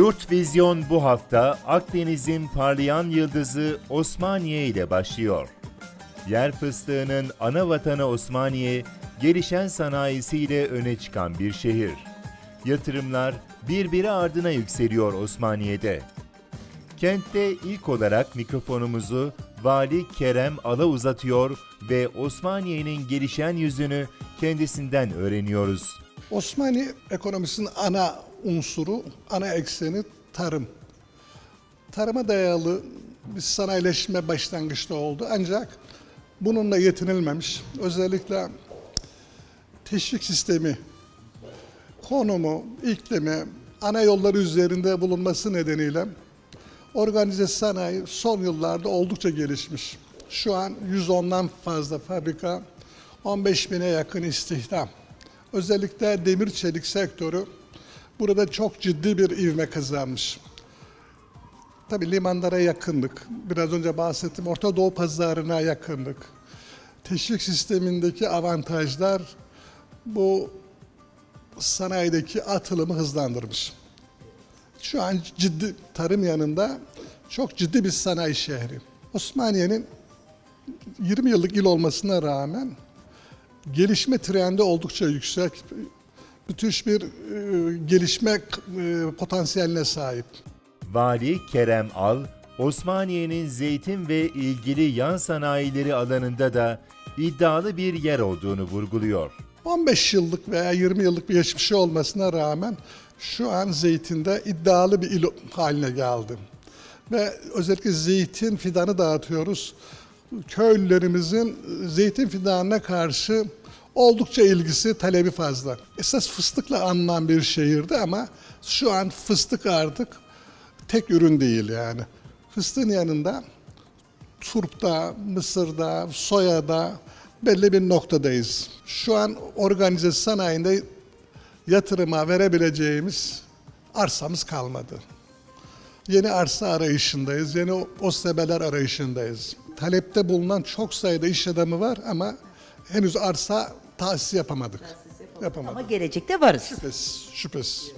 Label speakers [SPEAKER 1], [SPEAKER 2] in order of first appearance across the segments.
[SPEAKER 1] Yurt Vizyon bu hafta Akdeniz'in parlayan yıldızı Osmaniye ile başlıyor. Yer fıstığının ana vatanı Osmaniye, gelişen sanayisiyle öne çıkan bir şehir. Yatırımlar birbiri ardına yükseliyor Osmaniye'de. Kentte ilk olarak mikrofonumuzu Vali Kerem Ala uzatıyor ve Osmaniye'nin gelişen yüzünü kendisinden öğreniyoruz.
[SPEAKER 2] Osmanlı ekonomisinin ana unsuru, ana ekseni tarım. Tarıma dayalı bir sanayileşme başlangıçta oldu ancak bununla yetinilmemiş. Özellikle teşvik sistemi, konumu, iklimi, ana yolları üzerinde bulunması nedeniyle organize sanayi son yıllarda oldukça gelişmiş. Şu an 110'dan fazla fabrika, 15 bine yakın istihdam. Özellikle demir çelik sektörü burada çok ciddi bir ivme kazanmış. Tabii limanlara yakınlık, biraz önce bahsettim Orta Doğu pazarına yakınlık, teşvik sistemindeki avantajlar bu sanayideki atılımı hızlandırmış. Şu an ciddi tarım yanında çok ciddi bir sanayi şehri. Osmaniye'nin 20 yıllık il olmasına rağmen gelişme trendi oldukça yüksek. Müthiş bir e, gelişme e, potansiyeline sahip.
[SPEAKER 1] Vali Kerem Al, Osmaniye'nin zeytin ve ilgili yan sanayileri alanında da iddialı bir yer olduğunu vurguluyor.
[SPEAKER 2] 15 yıllık veya 20 yıllık bir geçmişi olmasına rağmen şu an zeytinde iddialı bir il haline geldi. Ve özellikle zeytin fidanı dağıtıyoruz. Köylülerimizin zeytin fidanına karşı oldukça ilgisi, talebi fazla. Esas fıstıkla anılan bir şehirdi ama şu an fıstık artık tek ürün değil yani. Fıstığın yanında turpta, mısırda, soyada belli bir noktadayız. Şu an organize sanayinde yatırıma verebileceğimiz arsamız kalmadı. Yeni arsa arayışındayız, yeni OSB'ler arayışındayız. Talepte bulunan çok sayıda iş adamı var ama henüz arsa tahsis yapamadık. Yapamadık.
[SPEAKER 3] Ama gelecekte varız.
[SPEAKER 2] Şüphesiz, şüphesiz.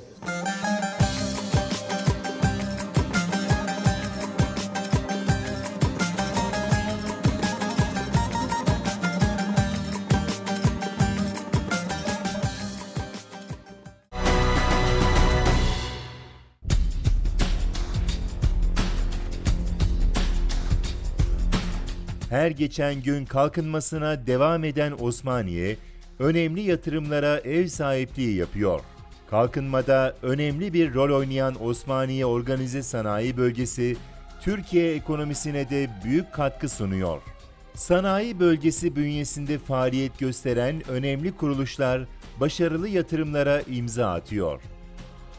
[SPEAKER 1] Her geçen gün kalkınmasına devam eden Osmaniye, önemli yatırımlara ev sahipliği yapıyor. Kalkınmada önemli bir rol oynayan Osmaniye Organize Sanayi Bölgesi, Türkiye ekonomisine de büyük katkı sunuyor. Sanayi bölgesi bünyesinde faaliyet gösteren önemli kuruluşlar başarılı yatırımlara imza atıyor.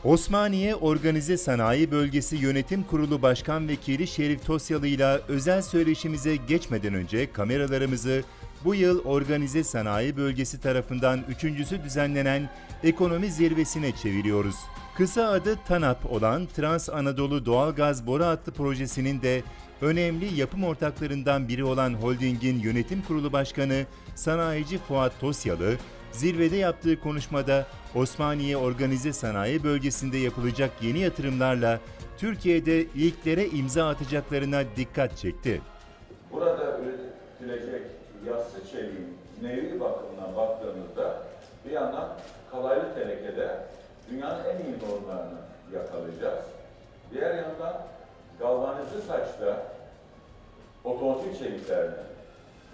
[SPEAKER 1] Osmaniye Organize Sanayi Bölgesi Yönetim Kurulu Başkan Vekili Şerif Tosyalı ile özel söyleşimize geçmeden önce kameralarımızı bu yıl Organize Sanayi Bölgesi tarafından üçüncüsü düzenlenen ekonomi zirvesine çeviriyoruz. Kısa adı TANAP olan Trans Anadolu Doğalgaz Boru Hattı projesinin de önemli yapım ortaklarından biri olan holdingin yönetim kurulu başkanı sanayici Fuat Tosyalı, Zirvede yaptığı konuşmada Osmaniye Organize Sanayi Bölgesi'nde yapılacak yeni yatırımlarla Türkiye'de ilklere imza atacaklarına dikkat çekti.
[SPEAKER 4] Burada üretilecek yassı çeliğin nevi bakımından baktığımızda bir yandan kalaylı tenekede dünyanın en iyi normlarını yakalayacağız. Diğer yandan galvanize saçta otomotiv çeliklerini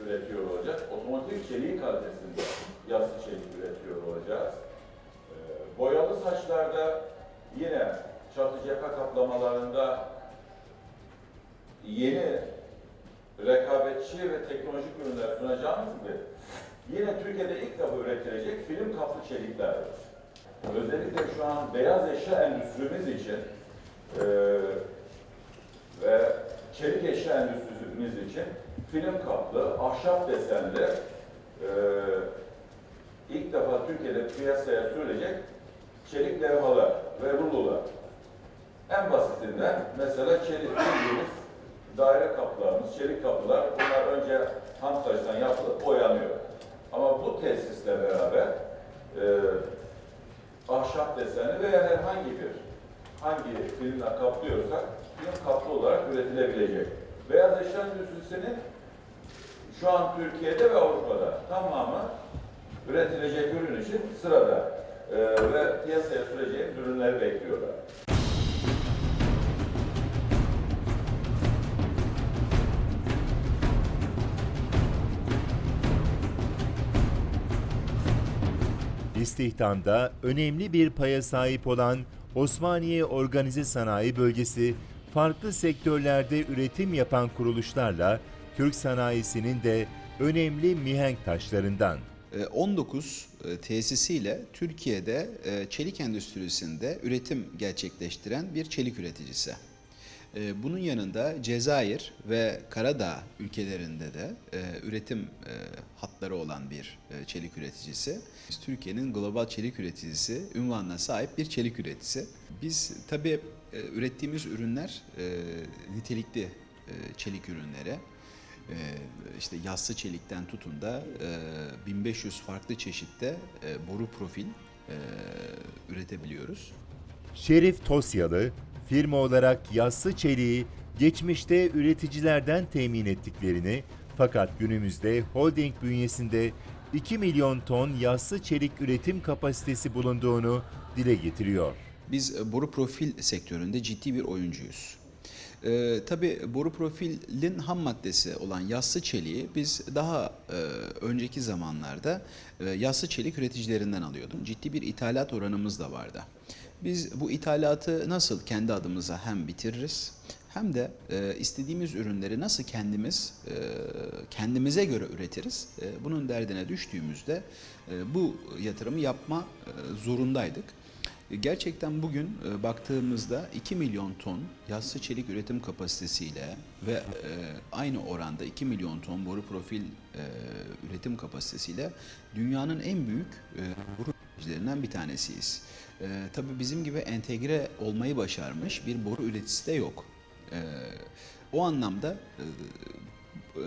[SPEAKER 4] üretiyor olacağız. Otomotiv çeliği kalitesinde yassı çelik üretiyor olacağız. Ee, Boyalı saçlarda yine çatı cephe kaplamalarında yeni rekabetçi ve teknolojik ürünler sunacağımız gibi yine Türkiye'de ilk defa üretilecek film kaplı çelikler var. Özellikle şu an beyaz eşya endüstrimiz için eee, ve çelik eşya endüstrimiz için film kaplı, ahşap desenli eee, ilk defa Türkiye'de piyasaya sürülecek çelik levhalar ve rulolar. En basitinden mesela çelik bildiğimiz daire kapılarımız, çelik kapılar bunlar önce ham saçtan yapılıp boyanıyor. Ama bu tesisle beraber e, ahşap desenli veya herhangi bir hangi filmle kaplıyorsak film kaplı olarak üretilebilecek. Beyaz eşya endüstrisinin şu an Türkiye'de ve Avrupa'da tamamı üretilecek ürün için sırada Ee, ve piyasaya süreceğimiz ürünleri bekliyorlar.
[SPEAKER 1] İstihdamda önemli bir paya sahip olan Osmaniye Organize Sanayi Bölgesi, farklı sektörlerde üretim yapan kuruluşlarla Türk sanayisinin de önemli mihenk taşlarından.
[SPEAKER 3] E, 19 e, tesisiyle Türkiye'de e, çelik endüstrisinde üretim gerçekleştiren bir çelik üreticisi. E, Bunun yanında Cezayir ve Karadağ ülkelerinde de e, üretim e, hatları olan bir e, çelik üreticisi. Türkiye'nin global çelik üreticisi ünvanına sahip bir çelik üreticisi. Biz tabii ürettiğimiz ürünler nitelikli çelik ürünleri. Ee, işte yassı çelikten tutun da e, 1500 farklı çeşitte boru profil üretebiliyoruz.
[SPEAKER 1] Şerif Tosyalı, firma olarak yassı çeliği geçmişte üreticilerden temin ettiklerini fakat günümüzde holding bünyesinde 2 milyon ton yassı çelik üretim kapasitesi bulunduğunu dile getiriyor.
[SPEAKER 3] Biz e, boru profil sektöründe ciddi bir oyuncuyuz. Ee, tabii boru profilin ham maddesi olan yassı çeliği biz daha e, önceki zamanlarda e, yassı çelik üreticilerinden alıyorduk. Ciddi bir ithalat oranımız da vardı. Biz bu ithalatı nasıl kendi adımıza hem bitiririz hem de e, istediğimiz ürünleri nasıl kendimiz e, kendimize göre üretiriz. E, bunun derdine düştüğümüzde e, bu yatırımı yapma e, zorundaydık. Gerçekten bugün e, baktığımızda 2 milyon ton yassı çelik üretim kapasitesiyle ve e, aynı oranda 2 milyon ton boru profil e, üretim kapasitesiyle dünyanın en büyük boru üreticilerinden bir tanesiyiz. E, tabii bizim gibi entegre olmayı başarmış bir boru üreticisi de yok. E, o anlamda e, e,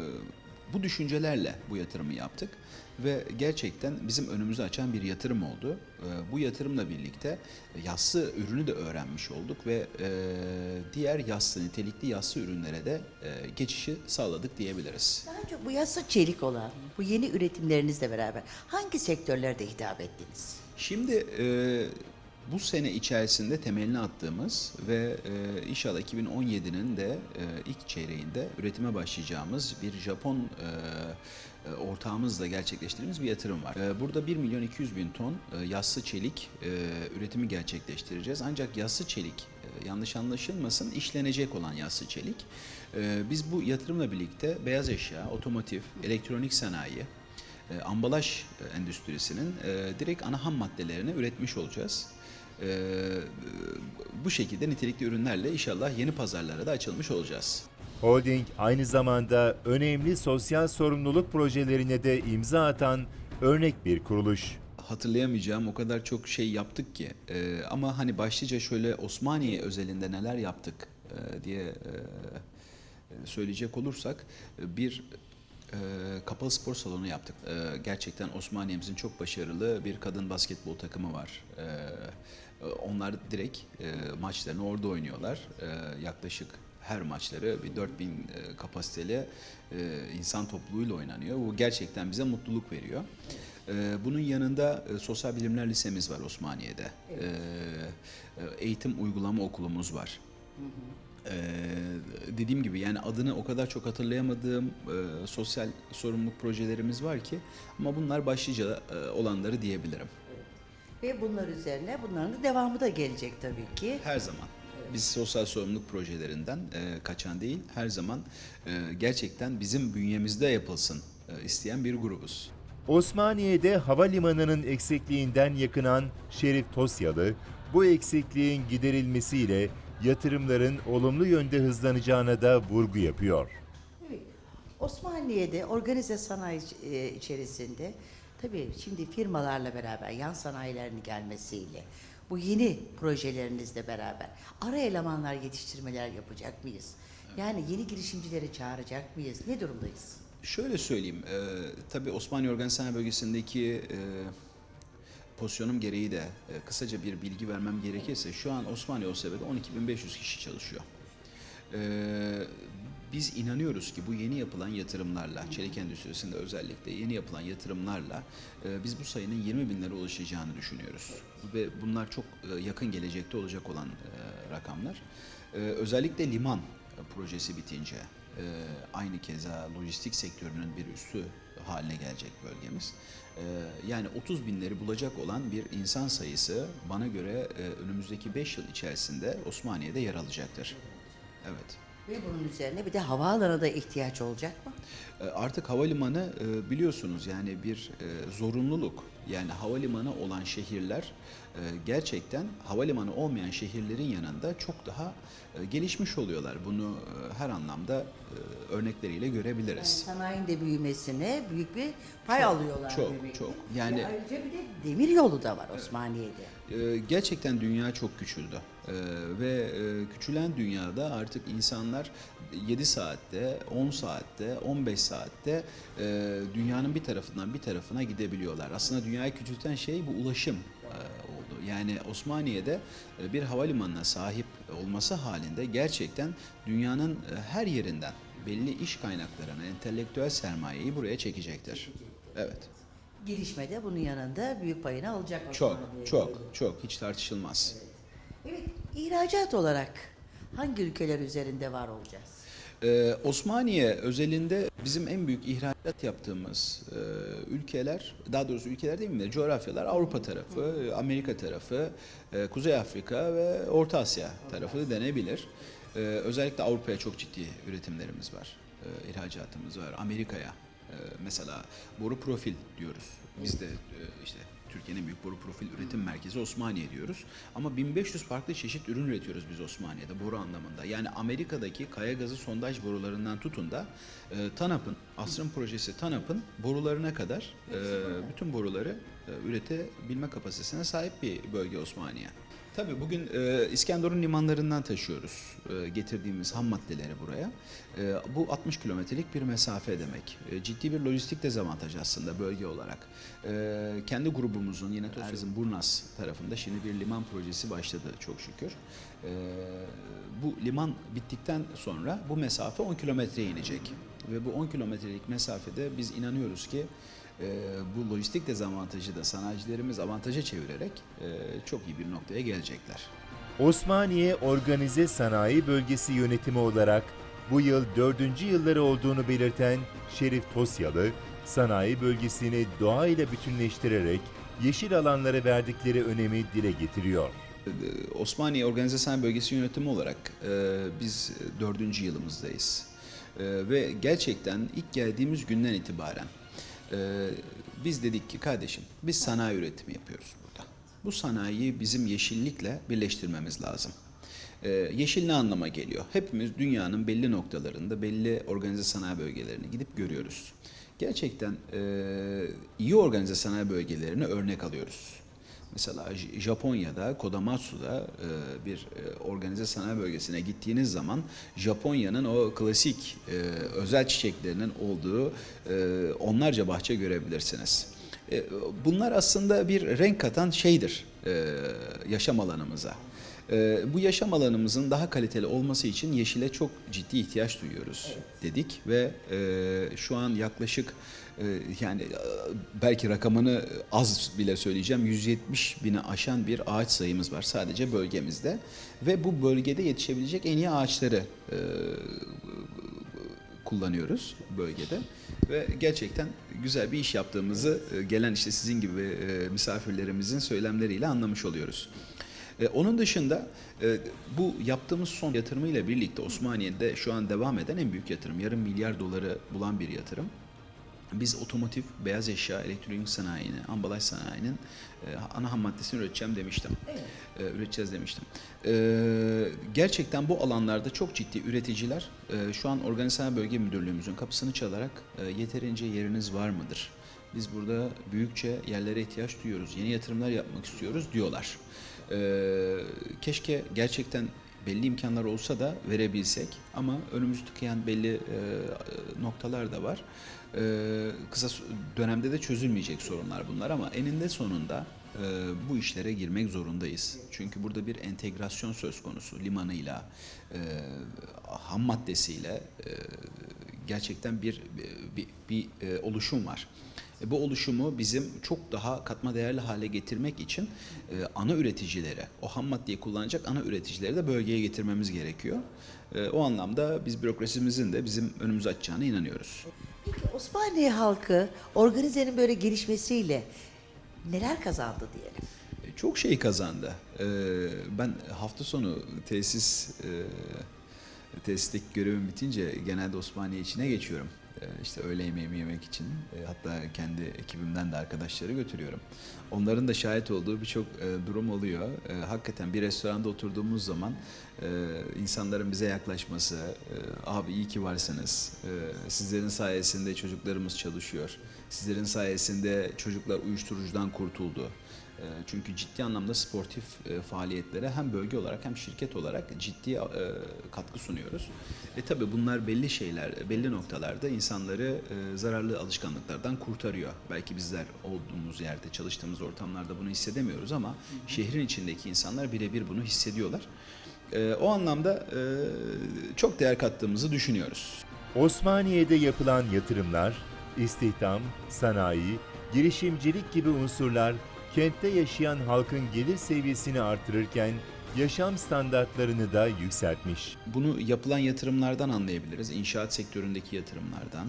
[SPEAKER 3] bu düşüncelerle bu yatırımı yaptık ve gerçekten bizim önümüzü açan bir yatırım oldu. Ee, Bu yatırımla birlikte yassı ürünü de öğrenmiş olduk ve e, diğer yassı, nitelikli yassı ürünlere de e, geçişi sağladık diyebiliriz.
[SPEAKER 5] Daha çok bu yassı çelik olan, bu yeni üretimlerinizle beraber hangi sektörlerde hitap ettiniz?
[SPEAKER 3] Şimdi e, bu sene içerisinde temelini attığımız ve e, inşallah 2017'nin de e, ilk çeyreğinde üretime başlayacağımız bir Japon e, e, ortağımızla gerçekleştirdiğimiz bir yatırım var. E, burada 1 milyon 200 bin ton e, yassı çelik üretimi gerçekleştireceğiz. Ancak yassı çelik yanlış anlaşılmasın işlenecek olan yassı çelik. Biz bu yatırımla birlikte beyaz eşya, otomotiv, elektronik sanayi, ambalaj endüstrisinin direkt ana ham maddelerini üretmiş olacağız. E, bu şekilde nitelikli ürünlerle inşallah yeni pazarlara da açılmış olacağız.
[SPEAKER 1] Holding aynı zamanda önemli sosyal sorumluluk projelerine de imza atan örnek bir kuruluş.
[SPEAKER 3] Hatırlayamayacağım o kadar çok şey yaptık ki E, ama hani başlıca şöyle Osmaniye özelinde neler yaptık e, diye e, söyleyecek olursak e, bir e, kapalı spor salonu yaptık. E, gerçekten Osmaniye'mizin çok başarılı bir kadın basketbol takımı var. E, onlar direkt e, maçlarını orada oynuyorlar. E, yaklaşık her maçları bir 4000 e, kapasiteli e, insan topluluğuyla oynanıyor. Bu gerçekten bize mutluluk veriyor. E, bunun yanında e, Sosyal Bilimler Lisemiz var Osmaniye'de. E, e, eğitim uygulama okulumuz var. Ee, dediğim gibi yani adını o kadar çok hatırlayamadığım e, sosyal sorumluluk projelerimiz var ki ama bunlar başlıca e, olanları diyebilirim.
[SPEAKER 5] Ve bunlar üzerine bunların da devamı da gelecek tabii ki.
[SPEAKER 3] Her zaman biz sosyal sorumluluk projelerinden e, kaçan değil, her zaman e, gerçekten bizim bünyemizde yapılsın e, isteyen bir grubuz.
[SPEAKER 1] Osmaniye'de havalimanının eksikliğinden yakınan Şerif Tosyalı, bu eksikliğin giderilmesiyle yatırımların olumlu yönde hızlanacağına da vurgu yapıyor.
[SPEAKER 5] Evet. Osmaniye'de organize sanayi e, içerisinde tabii şimdi firmalarla beraber yan sanayilerin gelmesiyle bu yeni projelerinizle beraber ara elemanlar yetiştirmeler yapacak mıyız? Yani yeni girişimcileri çağıracak mıyız? Ne durumdayız?
[SPEAKER 3] Şöyle söyleyeyim, e, tabii Osmaniye Organ Sanayi Bölgesi'ndeki e, pozisyonum gereği de e, kısaca bir bilgi vermem gerekirse şu an Osmaniye OSB'de 12.500 kişi çalışıyor. Ee, biz inanıyoruz ki bu yeni yapılan yatırımlarla, çelik endüstrisinde özellikle yeni yapılan yatırımlarla e, biz bu sayının 20 binlere ulaşacağını düşünüyoruz. Ve bunlar çok e, yakın gelecekte olacak olan e, rakamlar. Özellikle liman projesi bitince e, aynı keza lojistik sektörünün bir üssü haline gelecek bölgemiz. Yani 30 binleri bulacak olan bir insan sayısı bana göre önümüzdeki 5 yıl içerisinde Osmaniye'de yer alacaktır. Evet.
[SPEAKER 5] Ve bunun üzerine bir de havaalanı da ihtiyaç olacak mı?
[SPEAKER 3] E, Artık havalimanı e, biliyorsunuz yani bir e, zorunluluk. Yani havalimanı olan şehirler e, gerçekten havalimanı olmayan şehirlerin yanında çok daha e, gelişmiş oluyorlar. Bunu e, her anlamda örnekleriyle
[SPEAKER 5] Yani
[SPEAKER 3] görebiliriz.
[SPEAKER 5] sanayinin de büyümesine büyük bir pay alıyorlar.
[SPEAKER 3] çok,
[SPEAKER 5] demek
[SPEAKER 3] çok. Yani-
[SPEAKER 5] ayrıca bir de demir yolu da var Osmaniye'de.
[SPEAKER 3] Gerçekten dünya çok küçüldü Ee, ve e, küçülen dünyada artık insanlar 7 saatte, 10 saatte, 15 saatte e, dünyanın bir tarafından bir tarafına gidebiliyorlar. Aslında dünyayı küçülten şey bu ulaşım e, oldu. Yani Osmaniye'de e, bir havalimanına sahip olması halinde gerçekten dünyanın e, her yerinden belli iş kaynaklarını, entelektüel sermayeyi buraya çekecektir. Evet.
[SPEAKER 5] Gelişmede bunun yanında büyük payını alacak
[SPEAKER 3] Çok, çok, çok hiç tartışılmaz.
[SPEAKER 5] Evet, ihracat olarak hangi ülkeler üzerinde var olacağız?
[SPEAKER 3] Ee, Osmaniye özelinde bizim en büyük ihracat yaptığımız e, ülkeler, daha doğrusu ülkeler değil mi? Coğrafyalar Avrupa tarafı, Amerika tarafı, e, Kuzey Afrika ve Orta Asya tarafı denebilir. Ee, özellikle Avrupa'ya çok ciddi üretimlerimiz var, e, ihracatımız var. Amerika'ya e, mesela boru profil diyoruz. Biz de e, işte Türkiye'nin en büyük boru profil üretim merkezi Osmaniye diyoruz. Ama 1500 farklı çeşit ürün üretiyoruz biz Osmaniye'de boru anlamında. Yani Amerika'daki kaya gazı sondaj borularından tutun da e, TANAP'ın, Asrın projesi TANAP'ın borularına kadar e, bütün boruları e, üretebilme kapasitesine sahip bir bölge Osmaniye. Tabii bugün e, İskenderun limanlarından taşıyoruz e, getirdiğimiz ham maddeleri buraya. E, bu 60 kilometrelik bir mesafe demek. E, ciddi bir lojistik dezavantaj aslında bölge olarak. E, kendi grubumuzun yine Erzin Burnas tarafında şimdi bir liman projesi başladı çok şükür. E, bu liman bittikten sonra bu mesafe 10 kilometreye inecek. Ve bu 10 kilometrelik mesafede biz inanıyoruz ki e, bu lojistik dezavantajı da sanayicilerimiz avantaja çevirerek e, çok iyi bir noktaya gelecekler.
[SPEAKER 1] Osmaniye Organize Sanayi Bölgesi yönetimi olarak bu yıl dördüncü yılları olduğunu belirten Şerif Tosyalı, sanayi bölgesini doğayla bütünleştirerek yeşil alanlara verdikleri önemi dile getiriyor.
[SPEAKER 3] Ee, Osmaniye Organize Sanayi Bölgesi Yönetimi olarak e, biz dördüncü yılımızdayız. E, ve gerçekten ilk geldiğimiz günden itibaren e, biz dedik ki kardeşim biz sanayi üretimi yapıyoruz burada. Bu sanayiyi bizim yeşillikle birleştirmemiz lazım. Ee, yeşil ne anlama geliyor? Hepimiz dünyanın belli noktalarında belli organize sanayi bölgelerini gidip görüyoruz. Gerçekten e, iyi organize sanayi bölgelerini örnek alıyoruz. Mesela Japonya'da, Kodamatsu'da e, bir e, organize sanayi bölgesine gittiğiniz zaman Japonya'nın o klasik e, özel çiçeklerinin olduğu onlarca bahçe görebilirsiniz. Bunlar aslında bir renk katan şeydir yaşam alanımıza. E, bu yaşam alanımızın daha kaliteli olması için yeşile çok ciddi ihtiyaç duyuyoruz dedik ve e, şu an yaklaşık e, yani e, belki rakamını az bile söyleyeceğim 170 bini aşan bir ağaç sayımız var sadece bölgemizde ve bu bölgede yetişebilecek en iyi ağaçları kullanıyoruz bölgede ve gerçekten güzel bir iş yaptığımızı gelen işte sizin gibi misafirlerimizin söylemleriyle anlamış oluyoruz. E, Onun dışında e, bu yaptığımız son yatırımıyla birlikte Osmaniye'de şu an devam eden en büyük yatırım, yarım milyar doları bulan bir yatırım. Biz otomotiv, beyaz eşya, elektronik sanayini, ambalaj sanayinin e, ana ham maddesini üreteceğim demiştim. E, üreteceğiz demiştim. E, gerçekten bu alanlarda çok ciddi üreticiler e, şu an Organize Sanayi Bölge Müdürlüğümüzün kapısını çalarak e, yeterince yeriniz var mıdır? Biz burada büyükçe yerlere ihtiyaç duyuyoruz, yeni yatırımlar yapmak istiyoruz diyorlar. E, keşke gerçekten belli imkanlar olsa da verebilsek ama önümüzü tıkayan belli e, noktalar da var. E, kısa dönemde de çözülmeyecek sorunlar bunlar ama eninde sonunda e, bu işlere girmek zorundayız. Çünkü burada bir entegrasyon söz konusu. Limanıyla, e, ham maddesiyle e, gerçekten bir bir, bir e, oluşum var. E, Bu oluşumu bizim çok daha katma değerli hale getirmek için e, ana üreticilere, o ham maddeyi kullanacak ana üreticileri de bölgeye getirmemiz gerekiyor. E, O anlamda biz bürokrasimizin de bizim önümüzü açacağına inanıyoruz.
[SPEAKER 5] Peki Osmaniye halkı organizenin böyle gelişmesiyle neler kazandı diyelim?
[SPEAKER 3] E, Çok şey kazandı. E, Ben hafta sonu tesis e, tesisteki görevim bitince genelde Osmaniye içine geçiyorum. E, İşte öğle yemeğimi yemek için e, hatta kendi ekibimden de arkadaşları götürüyorum. Onların da şahit olduğu birçok e, durum oluyor. Hakikaten bir restoranda oturduğumuz zaman insanların bize yaklaşması, abi iyi ki varsınız, sizlerin sayesinde çocuklarımız çalışıyor, sizlerin sayesinde çocuklar uyuşturucudan kurtuldu. E, Çünkü ciddi anlamda sportif e, faaliyetlere hem bölge olarak hem şirket olarak ciddi e, katkı sunuyoruz. E tabi bunlar belli şeyler, belli noktalarda insanları e, zararlı alışkanlıklardan kurtarıyor. Belki bizler olduğumuz yerde, çalıştığımız ortamlarda bunu hissedemiyoruz ama şehrin içindeki insanlar birebir bunu hissediyorlar. E, O anlamda e, çok değer kattığımızı düşünüyoruz.
[SPEAKER 1] Osmaniye'de yapılan yatırımlar, istihdam, sanayi, girişimcilik gibi unsurlar kentte yaşayan halkın gelir seviyesini artırırken yaşam standartlarını da yükseltmiş.
[SPEAKER 3] Bunu yapılan yatırımlardan anlayabiliriz. İnşaat sektöründeki yatırımlardan.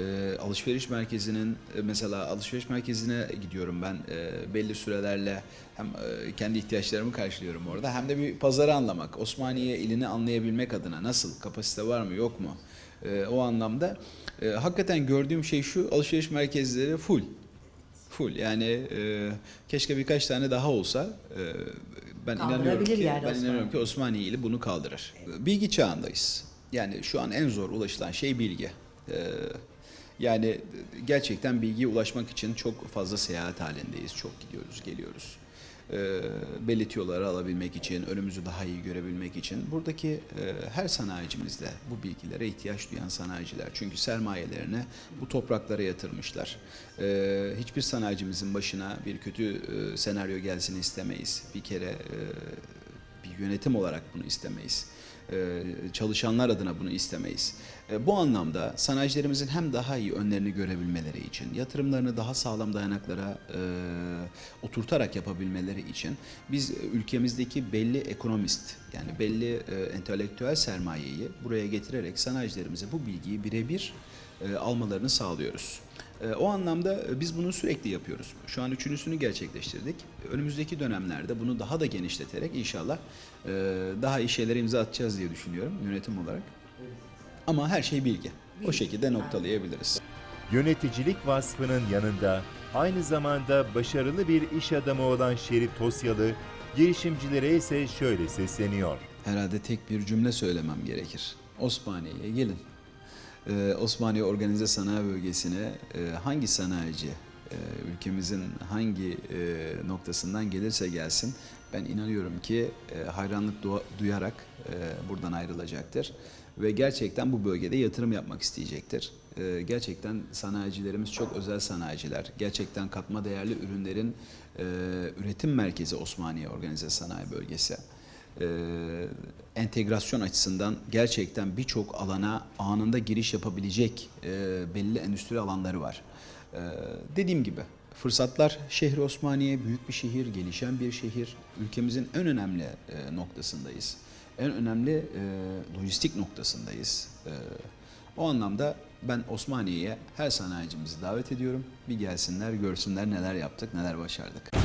[SPEAKER 3] Ee, alışveriş merkezinin e, mesela alışveriş merkezine gidiyorum ben e, belli sürelerle hem e, kendi ihtiyaçlarımı karşılıyorum orada hem de bir pazarı anlamak. Osmaniye ilini anlayabilmek adına nasıl kapasite var mı yok mu? E, o anlamda e, hakikaten gördüğüm şey şu alışveriş merkezleri full. Full yani e, keşke birkaç tane daha olsa e, ben inanıyorum ki
[SPEAKER 5] yani
[SPEAKER 3] ben
[SPEAKER 5] Osmaniye.
[SPEAKER 3] inanıyorum ki Osmaniye ili bunu kaldırır. Bilgi çağındayız. Yani şu an en zor ulaşılan şey bilgi. E, yani gerçekten bilgiye ulaşmak için çok fazla seyahat halindeyiz. Çok gidiyoruz, geliyoruz. E, belli tüyoları alabilmek için, önümüzü daha iyi görebilmek için buradaki e, her sanayicimizde bu bilgilere ihtiyaç duyan sanayiciler. Çünkü sermayelerini bu topraklara yatırmışlar. E, hiçbir sanayicimizin başına bir kötü senaryo gelsin istemeyiz. Bir kere bir yönetim olarak bunu istemeyiz. Ee, çalışanlar adına bunu istemeyiz. Ee, bu anlamda sanayicilerimizin hem daha iyi önlerini görebilmeleri için, yatırımlarını daha sağlam dayanaklara e, oturtarak yapabilmeleri için biz e, ülkemizdeki belli ekonomist yani belli e, entelektüel sermayeyi buraya getirerek sanayicilerimize bu bilgiyi birebir e, almalarını sağlıyoruz. E, O anlamda e, biz bunu sürekli yapıyoruz. Şu an üçüncüsünü gerçekleştirdik. Önümüzdeki dönemlerde bunu daha da genişleterek inşallah e, daha iyi şeylere imza atacağız diye düşünüyorum yönetim olarak. Ama her şey bilgi. O şekilde noktalayabiliriz.
[SPEAKER 1] Yöneticilik vasfının yanında aynı zamanda başarılı bir iş adamı olan Şerif Tosyalı, girişimcilere ise şöyle sesleniyor.
[SPEAKER 3] Herhalde tek bir cümle söylemem gerekir. Osmaniye'ye gelin. Ee, Osmaniye Organize Sanayi Bölgesi'ne e, hangi sanayici e, ülkemizin hangi e, noktasından gelirse gelsin ben inanıyorum ki e, hayranlık duyarak e, buradan ayrılacaktır ve gerçekten bu bölgede yatırım yapmak isteyecektir. E, gerçekten sanayicilerimiz çok özel sanayiciler. Gerçekten katma değerli ürünlerin e, üretim merkezi Osmaniye Organize Sanayi Bölgesi e, entegrasyon açısından gerçekten birçok alana anında giriş yapabilecek e, belli endüstri alanları var. E, dediğim gibi fırsatlar şehri Osmaniye büyük bir şehir, gelişen bir şehir. Ülkemizin en önemli e, noktasındayız. En önemli e, lojistik noktasındayız. E, o anlamda ben Osmaniye'ye her sanayicimizi davet ediyorum. Bir gelsinler, görsünler neler yaptık, neler başardık.